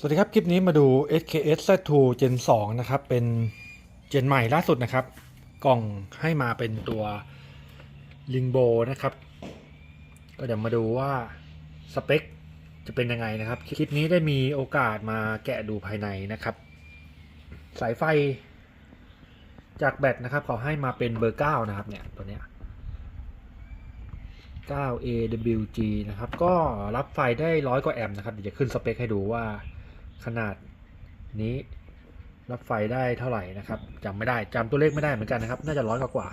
สวัสดีครับ คลิปนี้มาดู SKS Z2 Gen 2 นะครับ เป็นเจนใหม่ล่าสุดนะครับ กล่องให้มาเป็นตัวลิงโบนะครับ ก็เดี๋ยวมาดูว่าสเปคจะเป็นยังไงนะครับ คลิปนี้ได้มีโอกาสมาแกะดูภายในนะครับ สายไฟจากแบตนะครับเขาให้มาเป็นเบอร์ 9 นะครับเนี่ยตัวเนี้ย 9AWG นะครับ ก็รับไฟได้ร้อยกว่าแอมป์นะครับ เดี๋ยวจะขึ้นสเปคให้ดูว่า ขนาดนี้รับไฟได้เท่าไหร่นะครับจำไม่ได้จำตัวเลขไม่ได้เหมือนกันนะครับ น่าจะร้อยกว่า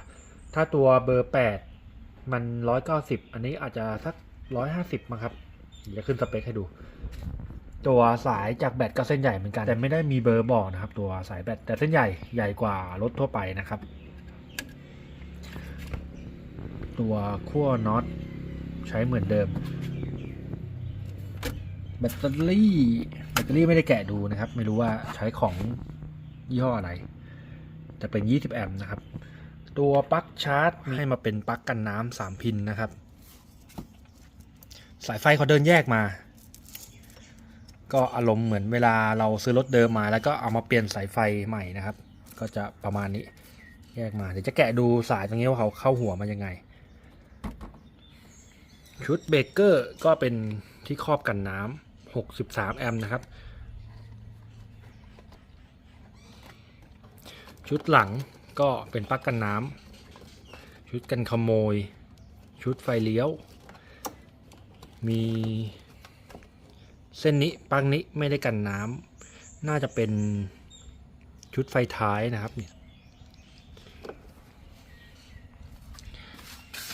ถ้าตัวเบอร์ 8 มัน 190 อันนี้อาจจะสัก 150มั้งครับเดี๋ยวจะขึ้นสเปคให้ดู ตัวสายจากแบตก็เส้นใหญ่เหมือนกัน แต่ไม่ได้มีเบอร์บอกนะครับ ตัวสายแบตแต่เส้นใหญ่ใหญ่กว่ารถทั่วไปนะครับ ตัวขั้วน็อตใช้เหมือนเดิม แบตเตอรี่ แบตเตอรี่ไม่ได้แกะดูนะครับ ไม่รู้ว่าใช้ของยี่ห้ออะไร แต่เป็น 20 แอมป์นะครับ ตัวปลั๊กชาร์จให้มาเป็นปลั๊กกันน้ำสามพินนะครับ สายไฟเขาเดินแยกมา ก็อารมณ์เหมือนเวลาเราซื้อรถเดิมมา แล้วก็เอามาเปลี่ยนสายไฟใหม่นะครับ ก็จะประมาณนี้แยกมาเดี๋ยวจะแกะดูสายตรงนี้ว่าเขาเข้าหัวมันยังไง ชุดเบรกเกอร์ก็เป็นที่ครอบกันน้ำ 63 แอมป์นะครับ ชุดหลังก็เป็นปลั๊กกันน้ำชุดกันขโมย ชุดไฟเลี้ยว มีเส้นนี้ปลั๊กนี้ไม่ได้กันน้ำน่าจะเป็นชุดไฟท้ายนะครับเนี่ย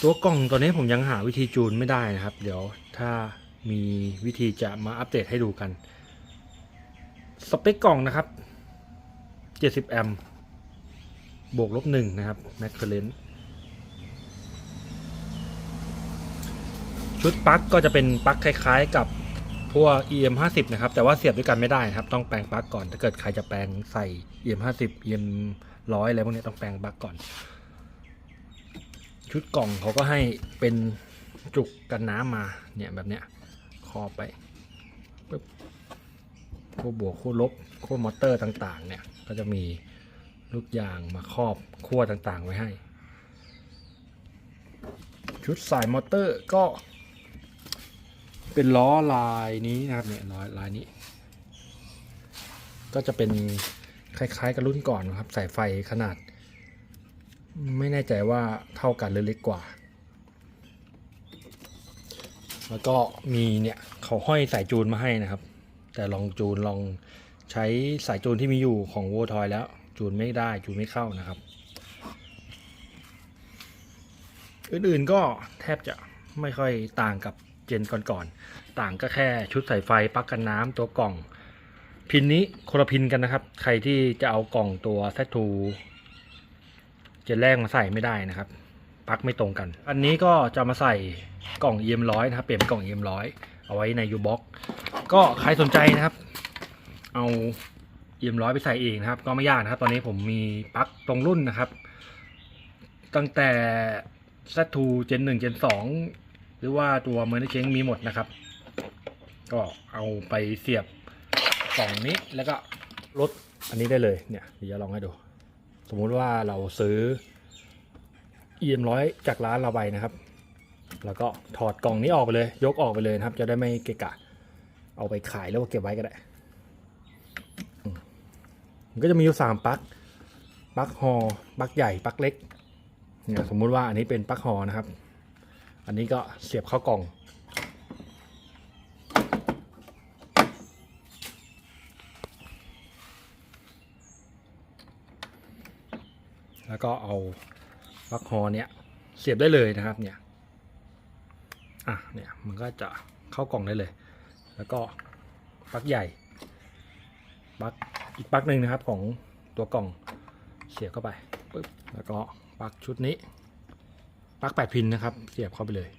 ตัวกล่องตัวนี้ผมยังหาวิธีจูนไม่ได้นะครับ เดี๋ยวถ้า มีวิธีจะมาอัปเดตให้ดูกัน สเปคกล่องนะครับ 70 แอมป์บวกลบหนึ่งนะครับแมคเคเลนชุดปลั๊กก็จะเป็นปลั๊กคล้ายๆ กับพวก EM 50นะครับแต่ว่าเสียบด้วยกันไม่ได้นะครับ ต้องแปลงปลั๊กก่อน ถ้าเกิดใครจะแปลงใส่ EM 50 EM 100อะไรพวกนี้ต้องแปลงปลั๊กก่อน ชุดกล่องเขาก็ให้เป็นจุกกันน้ำมาเนี่ยแบบเนี้ย ครอบไปปึ๊บขั้วบวกขั้วลบขั้วมอเตอร์ต่างๆ เนี่ย ก็จะมีลูกยางมาครอบขั้วต่างๆ ไว้ให้ ชุดสายมอเตอร์ก็ เป็นล้อลายนี้นะครับเนี่ยล้อลายนี้ ก็จะเป็นคล้ายๆ กับรุ่นก่อนนะครับ สายไฟขนาด ไม่แน่ใจว่าเท่ากันหรือเล็กกว่า แล้วก็มีเนี่ยเขาห้อยสายจูนมาให้นะครับ แต่ลองจูนลองใช้สายจูนที่มีอยู่ของโวทอยแล้ว จูนไม่ได้จูนไม่เข้านะครับ อื่นๆก็แทบจะไม่ค่อยต่างกับเจนก่อนๆต่างก็แค่ชุดสายไฟปลั๊กกันน้ำตัวกล่อง พินนี้คนละพินกันนะครับ ใครที่จะเอากล่องตัวแซทูเจนแรกมาใส่ไม่ได้นะครับ ปลั๊กไม่ตรงกัน อันนี้ก็จะมาใส่กล่อง EM 100นะครับเปลี่ยนเป็นกล่อง EM 100เอาไว้ใน U-Box ก็ใครสนใจนะครับ เอา EM 100ไปใส่เองนะครับ ก็ไม่ยากนะครับ ตอนนี้ผมมีปลั๊กตรงรุ่นนะครับ ตั้งแต่ Z2 Gen 1 Gen 2 หรือว่าตัวเมอร์นเชงมีหมดนะครับ ก็เอาไปเสียบกล่องนี้แล้วก็ลดอันนี้ได้เลยเนี่ยเดี๋ยวลองให้ดู สมมุติว่าเราซื้อ EM ร้อยจากร้านเราไปนะครับ แล้วก็ถอดกล่องนี้ออกไปเลย ยกออกไปเลยนะครับ จะได้ไม่เกะกะ เอาไปขายแล้วก็เก็บไว้ก็ได้มมันก็จะมีอยู่สามปลั๊กปลั๊กฮอปลั๊กใหญ่ปลั๊กเล็กเนี่ยสมมุติว่าอันนี้เป็นปลั๊กฮอนะครับ อันนี้ก็เสียบเข้ากล่อง แล้วก็เอา ปลั๊กฮอเนี้ยเสียบได้เลยนะครับเนี่ยอะเนี่ยมันก็จะเข้ากล่องได้เลย แล้วก็ปลั๊กใหญ่ปลั๊กอีกปลั๊กหนึ่งนะครับของตัวกล่องเสียบเข้าไปปึ๊บแล้วก็ปลั๊กชุดนี้ปลั๊กแปดพินนะครับ เสียบเข้าไปเลย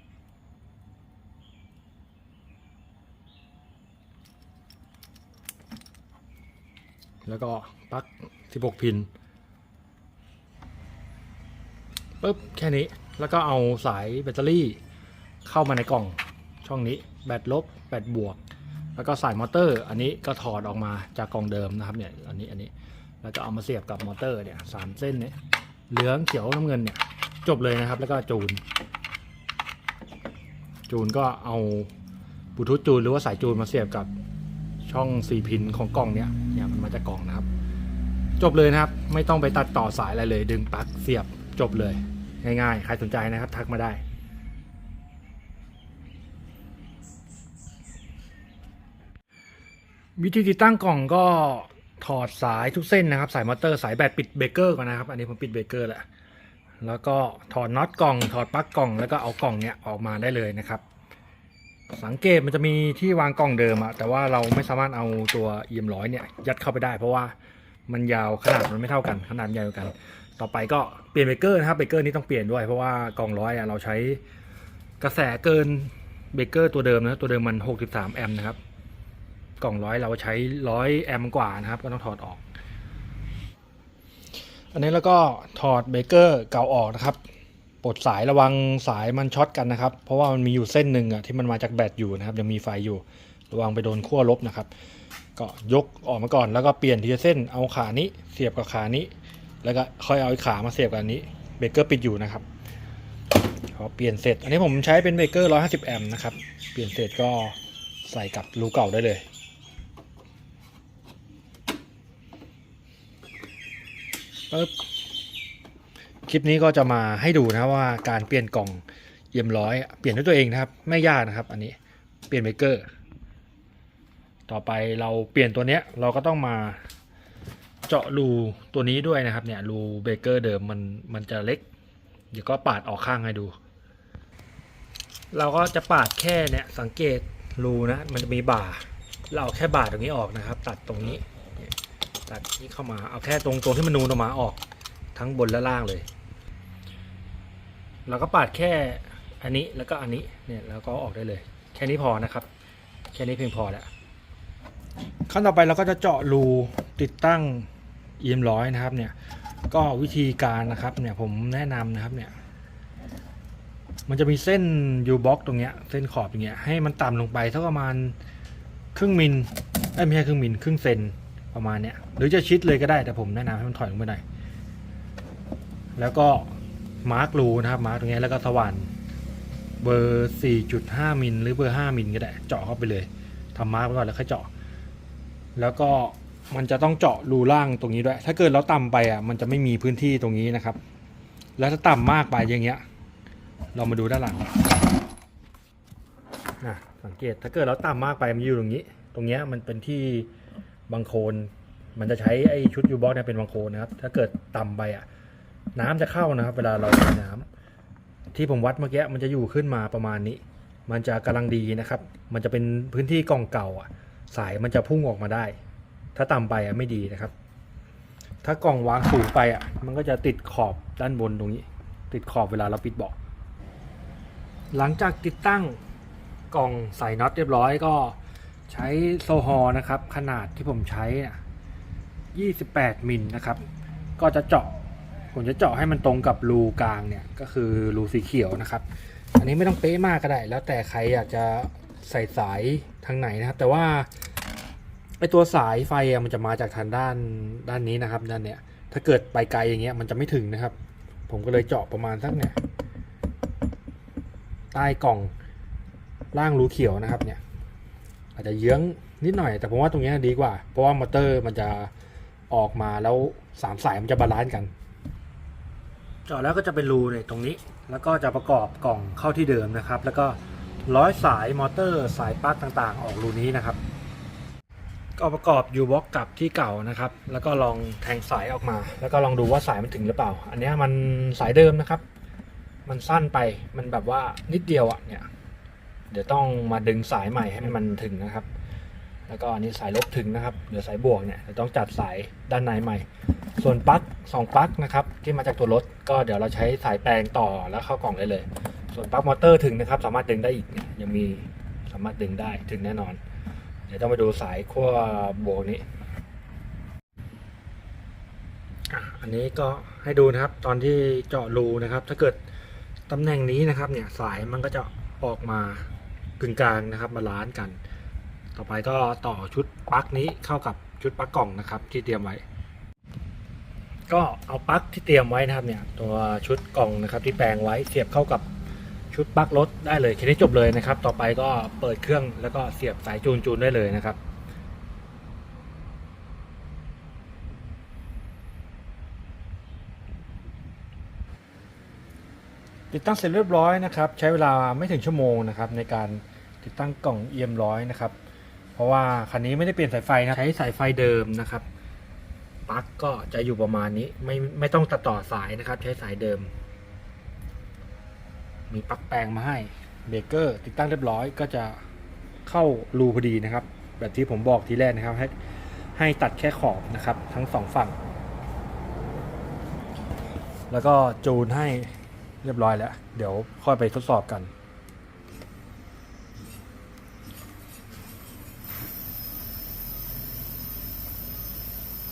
แล้วก็ปลั๊ก16 พิน ปุ๊บแค่นี้แล้วก็เอาสายแบตเตอรี่เข้ามาในกล่องช่องนี้แบตลบแบตบวก แล้วก็สายมอเตอร์ อันนี้ก็ถอดออกมาจากกล่องเดิมนะครับเนี่ยอันนี้อันนี้แล้วก็เอามาเสียบกับมอเตอร์เนี่ยสามเส้นเนี่ยเหลืองเขียวน้ำเงินเนี่ยจบเลยนะครับ แล้วก็จูน จูนก็เอาบลูทูธจูนหรือว่าสายจูนมาเสียบกับช่องสี่พินของกล่องเนี่ยเนี่ยมันมาจากกล่องนะครับ จบเลยนะครับ ไม่ต้องไปตัดต่อสายอะไรเลย ดึงปลั๊กเสียบจบเลย ง่ายๆ ใครสนใจนะครับ ทักมาได้ วิธีติดตั้งกล่องก็ถอดสายทุกเส้นนะครับ สายมอเตอร์สายแบตปิดเบรกเกอร์ก่อนนะครับ อันนี้ผมปิดเบรกเกอร์แล้วแล้วก็ถอดน็อตกล่อง ถอดปลั๊กกล่องแล้วก็เอากล่องเนี้ยออกมาได้เลยนะครับ สังเกตมันจะมีที่วางกล่องเดิมอะแต่ว่าเราไม่สามารถเอาตัว EM ร้อยเนี่ยยัดเข้าไปได้ เพราะว่า มันยาวขนาดมันไม่เท่ากันขนาดมันยาวกัน ต่อไปก็เปลี่ยนเบรกเกอร์นะครับเบรกเกอร์นี้ต้องเปลี่ยนด้วยเพราะว่ากล่องร้อยอะเราใช้กระแสเกินเบรกเกอร์ตัวเดิมนะตัวเดิมมัน 63 แอมป์นะครับกล่องร้อยเราใช้ร้อยแอมป์กว่านะครับ ก็ต้องถอดออก อันนี้แล้วก็ถอดเบรกเกอร์เก่าออกนะครับปลดสายระวังสายมันช็อตกันนะครับ เพราะว่ามันมีอยู่เส้นหนึ่งอะที่มันมาจากแบตอยู่นะครับ ยังมีไฟอยู่ ระวังไปโดนขั้วลบนะครับ ก็ยกออกมาก่อนแล้วก็เปลี่ยนทีละเส้นเอาขานี้เสียบกับขานี้ แล้วก็ค่อยเอาอีกขามาเสียบกับอันนี้เบรกเกอร์ปิดอยู่นะครับพอเปลี่ยนเสร็จ อันนี้ผมใช้เป็นเบรกเกอร์150แอมป์นะครับเปลี่ยนเสร็จก็ใส่กับรูเก่าได้เลยปึ๊บคลิปนี้ก็จะมาให้ดูนะว่าการเปลี่ยนกล่องเยี่ยมร้อย เปลี่ยนด้วยตัวเองนะครับ ไม่ยากนะครับ อันนี้เปลี่ยนเบเกอร์ ต่อไปเราเปลี่ยนตัวเนี้ยเราก็ต้องมาเจาะรูตัวนี้ด้วยนะครับเนี่ยรูเบเกอร์เดิมมันมันจะเล็ก เดี๋ยวก็ปาดออกข้างให้ดู เราก็จะปาดแค่เนี่ยสังเกตรูนะมันจะมีบ่า เราเอาแค่บ่าตรงนี้ออกนะครับ ตัดตรงนี้ตัดนี้เข้ามาเอาแค่ตรงตรงที่มันนูนออกมาออกทั้งบนและล่างเลยเราก็ปาดแค่อันนี้แล้วก็อันนี้เนี่ยแล้วก็ออกได้เลย แค่นี้พอนะครับ แค่นี้เพียงพอแล้ว ขั้นต่อไปเราก็จะเจาะรูติดตั้ง EM ร้อยนะครับเนี่ยก็วิธีการนะครับเนี่ยผมแนะนำนะครับเนี่ยมันจะมีเส้น U box ตรงเนี้ยเส้นขอบอย่างเงี้ยให้มันต่ำลงไปสักประมาณครึ่งมิลไม่ใช่ครึ่งมิลครึ่งเซนประมาณเนี้ยหรือจะชิดเลยก็ได้แต่ผมแนะนำให้มันถอยลงไปหน่อยแล้วก็มาร์กรูนะครับมาร์กตรงนี้แล้วก็สว่านเบอร์ 4.5 มิลหรือเบอร์ 5 มิลก็ได้ เจาะเข้าไปเลยทำมาร์กไว้ก่อนแล้วค่อยเจาะ แล้วก็มันจะต้องเจาะรูล่างตรงนี้ด้วย ถ้าเกิดเราต่ำไปอะมันจะไม่มีพื้นที่ตรงนี้นะครับ แล้วถ้าต่ำมากไปอย่างเงี้ย เรามาดูด้านหลังนะสังเกตถ้าเกิดเราต่ำมากไปมันอยู่ตรงนี้ ตรงเนี้ยมันเป็นที่บังโคลนมันจะใช้ไอ้ชุดยูบ็อกเนี่ยเป็นบังโคลนนะครับ ถ้าเกิดต่ำไปอะน้ำจะเข้านะครับ เวลาเราใช้น้ำที่ผมวัดเมื่อกี้มันจะอยู่ขึ้นมาประมาณนี้ มันจะกำลังดีนะครับ มันจะเป็นพื้นที่กองเก่าอะ สายมันจะพุ่งออกมาได้ ถ้าต่ำไปอะไม่ดีนะครับ ถ้ากล่องวางสูงไปอะ มันก็จะติดขอบด้านบนตรงนี้ ติดขอบเวลาเราปิดเบาะหลังจากติดตั้งกล่องใส่น็อตเรียบร้อยก็ใช้โซฮอล์นะครับ ขนาดที่ผมใช้อะ28 มิลนะครับ ก็จะเจาะ ผมจะเจาะให้มันตรงกับรูกลางเนี่ย ก็คือรูสีเขียวนะครับ อันนี้ไม่ต้องเป๊ะมากก็ได้ แล้วแต่ใครอยากจะใส่สายทางไหนนะครับ แต่ว่า ไอตัวสายไฟมันจะมาจากทางด้านด้านนี้นะครับ ด้านเนี้ย ถ้าเกิดไปไกลอย่างเงี้ยมันจะไม่ถึงนะครับ ผมก็เลยเจาะประมาณสักเนี่ยใต้กล่องล่างรูเขียวนะครับ เนี่ย อาจจะเยื้องนิดหน่อย แต่ผมว่าตรงเนี้ยดีกว่า เพราะว่ามอเตอร์มันจะออกมาแล้วสามสายมันจะบาลานซ์กันเจาะแล้วก็จะเป็นรูเนี่ยตรงนี้ แล้วก็จะประกอบกล่องเข้าที่เดิมนะครับ แล้วก็ร้อยสายมอเตอร์สายปลั๊กต่างๆ ออกรูนี้นะครับ ก็ประกอบยูบ็อกกับที่เก่านะครับ แล้วก็ลองแทงสายออกมา แล้วก็ลองดูว่าสายมันถึงหรือเปล่า อันนี้มันสายเดิมนะครับ มันสั้นไปมันแบบว่านิดเดียวอะเนี่ย เดี๋ยวต้องมาดึงสายใหม่ให้มันถึงนะครับ แล้วก็อันนี้สายลบถึงนะครับเดี๋ยวสายบวกเนี่ยเดี๋ยวต้องจัดสายด้านในใหม่ ส่วนปลั๊กสองปลั๊กนะครับ ที่มาจากตัวรถก็เดี๋ยวเราใช้สายแปลงต่อแล้วเข้ากล่องได้เลย ส่วนปลั๊กมอเตอร์ถึงนะครับ สามารถดึงได้อีกเนี่ยยังมีสามารถดึงได้ถึงแน่นอน ดี๋ยวต้องไปดูสายขั้วบวกนี้ อันนี้ก็ให้ดูนะครับ ตอนที่เจาะรูนะครับ ถ้าเกิดตำแหน่งนี้นะครับ เนี่ยสายมันก็จะออกมากึ่งกลางนะครับ มาล้านกัน ต่อไปก็ต่อชุดปลั๊กนี้เข้ากับชุดปลั๊กกล่องนะครับ ที่เตรียมไว้ ก็เอาปลั๊กที่เตรียมไว้นะครับเนี่ย ตัวชุดกล่องนะครับ ที่แปลงไว้เสียบเข้ากับ ชุดปลั๊กรถได้เลยแค่นี้จบเลยนะครับ ต่อไปก็เปิดเครื่องแล้วก็เสียบสายจูนจูนได้เลยนะครับติดตั้งเสร็จเรียบร้อยนะครับ ใช้เวลาไม่ถึงชั่วโมงนะครับ ในการติดตั้งกล่อง EM ร้อยนะครับ เพราะว่าคันนี้ไม่ได้เปลี่ยนสายไฟนะใช้สายไฟเดิมนะครับปลั๊กก็จะอยู่ประมาณนี้ไม่ไม่ต้องตัดต่อสายนะครับ ใช้สายเดิม มีปลั๊กแปลงมาให้เบรกเกอร์ติดตั้งเรียบร้อยก็จะเข้ารูพอดีนะครับ แบบที่ผมบอกทีแรกนะครับ ให้ให้ตัดแค่ขอบนะครับ ทั้งสองฝั่ง แล้วก็จูนให้เรียบร้อยแล้ว เดี๋ยวค่อยไปทดสอบกัน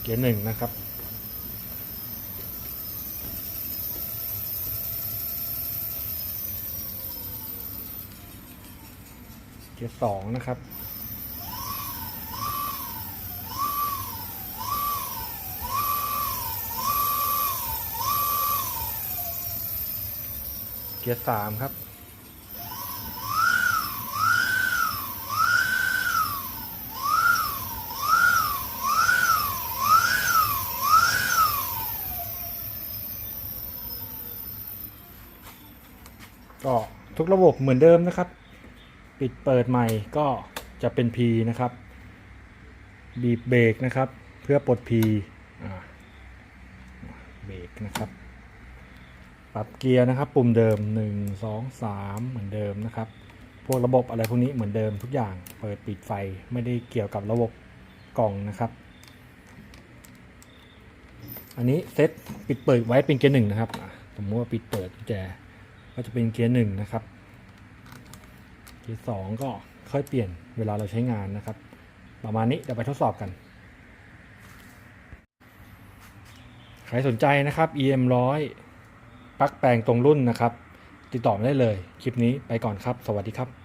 เกียร์หนึ่งนะครับ เกียร์สองนะครับเกียร์สามครับ ก็ทุกระบบเหมือนเดิมนะครับ ปิดเปิดใหม่ก็จะเป็น P นะครับ บีบเบรกนะครับ เพื่อปลด P เบรกนะครับ ปรับเกียร์นะครับ ปุ่มเดิม 1 2 3 เหมือนเดิมนะครับ พวกระบบอะไรพวกนี้เหมือนเดิมทุกอย่าง เปิดปิดไฟไม่ได้เกี่ยวกับระบบกล่องนะครับ อันนี้เซตปิดเปิดไว้เป็นเกียร์หนึ่งนะครับ สมมติว่าปิดเปิดกุญแจก็จะเป็นเกียร์หนึ่งนะครับ ที่สองก็ค่อยเปลี่ยนเวลาเราใช้งานนะครับ ประมาณนี้เดี๋ยวไปทดสอบกัน ใครสนใจนะครับ EM 100ปลั๊กแปลงตรงรุ่นนะครับ ติดต่อมาได้เลย คลิปนี้ไปก่อนครับ สวัสดีครับ